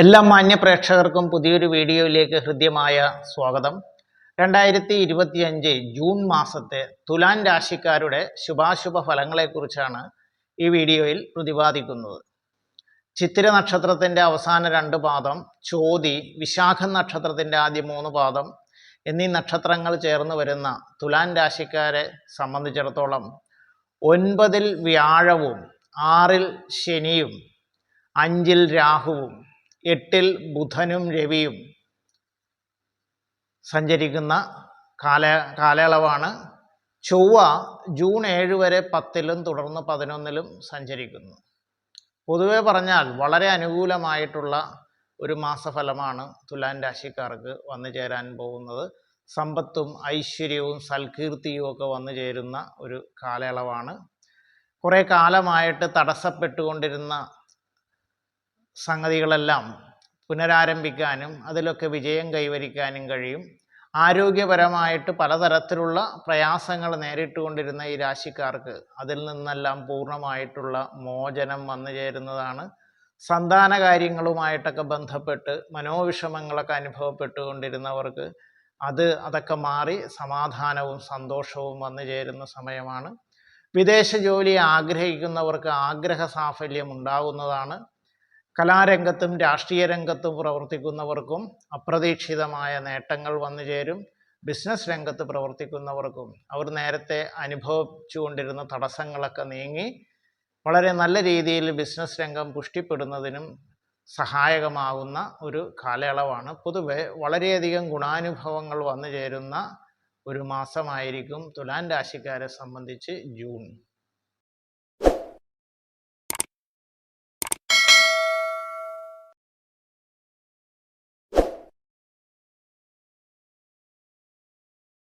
എല്ലാ മാന്യ പ്രേക്ഷകർക്കും പുതിയൊരു വീഡിയോയിലേക്ക് ഹൃദ്യമായ സ്വാഗതം. രണ്ടായിരത്തി ഇരുപത്തിയഞ്ച് ജൂൺ മാസത്തെ തുലാൻ രാശിക്കാരുടെ ശുഭാശുഭ ഫലങ്ങളെക്കുറിച്ചാണ് ഈ വീഡിയോയിൽ പ്രതിപാദിക്കുന്നത്. ചിത്തിര നക്ഷത്രത്തിന്റെ അവസാന രണ്ട് പാദം ചോതി വിശാഖ നക്ഷത്രത്തിന്റെ ആദ്യ മൂന്ന് പാദം എന്നീ നക്ഷത്രങ്ങൾ ചേർന്ന് വരുന്ന തുലാൻ രാശിക്കാരെ സംബന്ധിച്ചിടത്തോളം ഒൻപതിൽ വ്യാഴവും ആറിൽ ശനിയും അഞ്ചിൽ രാഹുവും എട്ടിൽ ബുധനും രവിയും സഞ്ചരിക്കുന്ന കാല കാലയളവാണ്. ചൊവ്വ ജൂൺ ഏഴ് വരെ പത്തിലും തുടർന്ന് പതിനൊന്നിലും സഞ്ചരിക്കുന്നു. പൊതുവെ പറഞ്ഞാൽ വളരെ അനുകൂലമായിട്ടുള്ള ഒരു മാസഫലമാണ് തുലാൻ രാശിക്കാർക്ക് വന്നു ചേരാൻ പോകുന്നത്. സമ്പത്തും ഐശ്വര്യവും സൽകീർത്തിയും ഒക്കെ വന്നു ചേരുന്ന ഒരു കാലയളവാണ്. കുറേ കാലമായിട്ട് തടസ്സപ്പെട്ടുകൊണ്ടിരുന്ന സംഗതികളെല്ലാം പുനരാരംഭിക്കാനും അതിലൊക്കെ വിജയം കൈവരിക്കാനും കഴിയും. ആരോഗ്യപരമായിട്ട് പലതരത്തിലുള്ള പ്രയാസങ്ങൾ നേരിട്ടുകൊണ്ടിരുന്ന ഈ രാശിക്കാർക്ക് അതിൽ നിന്നെല്ലാം പൂർണമായിട്ടുള്ള മോചനം വന്നു ചേരുന്നതാണ്. സന്താന കാര്യങ്ങളുമായിട്ടൊക്കെ ബന്ധപ്പെട്ട് മനോവിഷമങ്ങളൊക്കെ അനുഭവപ്പെട്ടുകൊണ്ടിരുന്നവർക്ക് അത് അതൊക്കെ മാറി സമാധാനവും സന്തോഷവും വന്നു ചേരുന്ന സമയമാണ്. വിദേശ ജോലി ആഗ്രഹിക്കുന്നവർക്ക് ആഗ്രഹ സാഫല്യം ഉണ്ടാകുന്നതാണ് കലാരംഗത്തും രാഷ്ട്രീയ രംഗത്തും പ്രവർത്തിക്കുന്നവർക്കും അപ്രതീക്ഷിതമായ നേട്ടങ്ങൾ വന്നു ചേരും. ബിസിനസ് രംഗത്ത് പ്രവർത്തിക്കുന്നവർക്കും അവർ നേരത്തെ അനുഭവിച്ചുകൊണ്ടിരുന്ന തടസ്സങ്ങളൊക്കെ നീങ്ങി വളരെ നല്ല രീതിയിൽ ബിസിനസ് രംഗം പുഷ്ടിപ്പെടുന്നതിനും സഹായകമാകുന്ന ഒരു കാലയളവാണ്. പൊതുവെ വളരെയധികം ഗുണാനുഭവങ്ങൾ വന്നു ചേരുന്ന ഒരു മാസമായിരിക്കും തുലാൻ രാശിക്കാരെ സംബന്ധിച്ച് ജൂൺ.